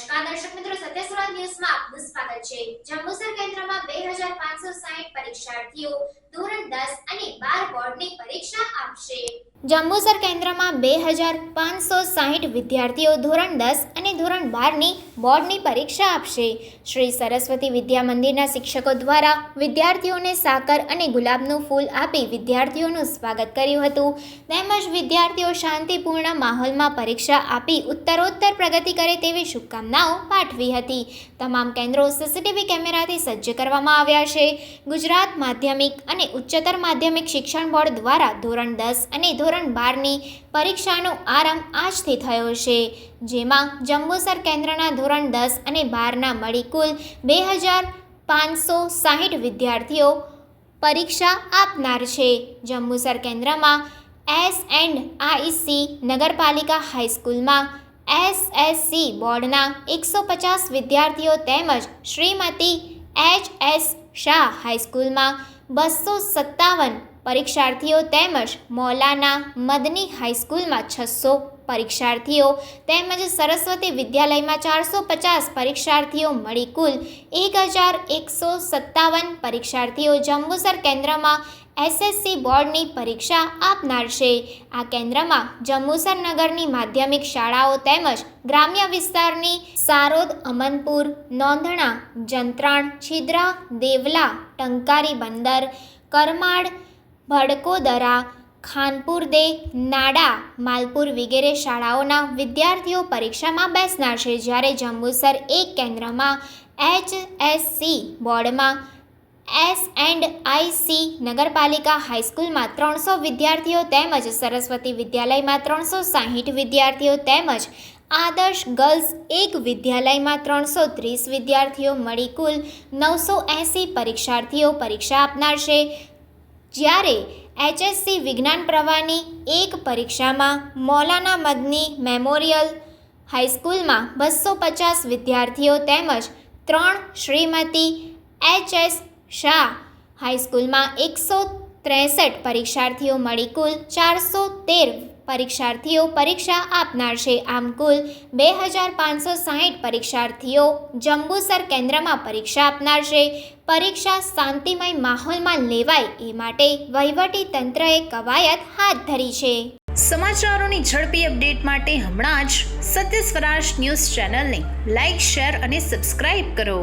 નમસ્કાર દર્શક મિત્રો સત્ય સુરત ન્યૂઝમાં આપનું સ્વાગત છે. જંબુસર કેન્દ્રમાં 2560 પરીક્ષાર્થીઓ ધોરણ દસ અને બાર બોર્ડની પરીક્ષા આપશે. જંબુસર કેન્દ્રમાં બે હજાર પાંચસો સાહીઠ વિદ્યાર્થીઓ ધોરણ દસ અને ધોરણ બારની બોર્ડની પરીક્ષા આપશે. શ્રી સરસ્વતી વિદ્યા મંદિરના શિક્ષકો દ્વારા વિદ્યાર્થીઓને સાકર અને ગુલાબનું ફૂલ આપી વિદ્યાર્થીઓનું સ્વાગત કર્યું હતું. તેમજ વિદ્યાર્થીઓ શાંતિપૂર્ણ માહોલમાં પરીક્ષા આપી ઉત્તરોત્તર પ્રગતિ કરે તેવી શુભકામનાઓ પાઠવી હતી. તમામ કેન્દ્રો સીસીટીવી કેમેરાથી સજ્જ કરવામાં આવ્યા છે. ગુજરાત માધ્યમિક અને ઉચ્ચતર માધ્યમિક શિક્ષણ બોર્ડ દ્વારા ધોરણ દસ અને ધોરણ બારની પરીક્ષાનો આરંભ આજથી થયો છે, જેમાં જંબુસર કેન્દ્રના ધોરણ દસ અને બારના મળી કુલ બે હજાર પાંચસો સાહીઠ વિદ્યાર્થીઓ પરીક્ષા આપનાર છે. જંબુસર કેન્દ્રમાં એસ એન્ડ આઈસી નગરપાલિકા હાઈસ્કૂલમાં એસએસસી બોર્ડના એકસો પચાસ વિદ્યાર્થીઓ તેમજ શ્રીમતી એચ એસ શાહ હાઈસ્કૂલમાં બસો સત્તાવન પરીક્ષાર્થીઓ તેમજ મૌલાના મદની હાઈસ્કૂલમાં છસો પરીક્ષાર્થીઓ તેમજ સરસ્વતી વિદ્યાલયમાં ચારસો પચાસ પરીક્ષાર્થીઓ મળી કુલ એક હજાર એકસો સત્તાવન પરીક્ષાર્થીઓ જંબુસર કેન્દ્રમાં એસએસસી બોર્ડની પરીક્ષા આપનાર છે. આ કેન્દ્રમાં જંબુસર નગરની માધ્યમિક શાળાઓ તેમજ ગ્રામ્ય વિસ્તારની સારોદ, અમનપુર, નોંધણા, જંત્રાણ, છિદ્રા, દેવલા, ટંકારી બંદર કરમાડ ભડકોદરા ખાનપુર દે નાડા, માલપુર વગેરે શાળાઓના વિદ્યાર્થીઓ પરીક્ષામાં બેસનાર છે. જ્યારે જંબુસર એક કેન્દ્રમાં એચ એસ સી બોર્ડમાં એસ એન્ડ આઈસી નગરપાલિકા હાઈસ્કૂલમાં ત્રણસો વિદ્યાર્થીઓ તેમજ સરસ્વતી વિદ્યાલયમાં ત્રણસો સાહીઠ વિદ્યાર્થીઓ તેમજ આદર્શ ગર્લ્સ એક વિદ્યાલયમાં ત્રણસો ત્રીસ વિદ્યાર્થીઓ મળી કુલ નવસો એંસી પરીક્ષાર્થીઓ પરીક્ષા આપનાર છે. જ્યારે એચએસસી વિજ્ઞાન પ્રવાહની એક પરીક્ષામાં મૌલાના મદની મેમોરિયલ હાઈસ્કૂલમાં બસો પચાસ વિદ્યાર્થીઓ તેમજ ત્રણ શ્રીમતી એચ એસ શાહ હાઈસ્કૂલમાં એકસો ત્રેસઠ પરીક્ષાર્થીઓ મળી કુલ ચારસો તેર પરીક્ષાર્થીઓ પરીક્ષા આપનાર છે. આમ કુલ બે હજાર પાંચસો સાહીઠ પરીક્ષાર્થીઓ જંબુસર કેન્દ્રમાં પરીક્ષા આપનાર છે. પરીક્ષા શાંતિમય માહોલમાં લેવાય એ માટે વહીવટી તંત્રએ કવાયત હાથ ધરી છે. સમાચારોની ઝડપી અપડેટ માટે હમણાં જ સત્ય સ્વરાજ ન્યૂઝ ચેનલને લાઇક શેર અને સબસ્ક્રાઇબ કરો.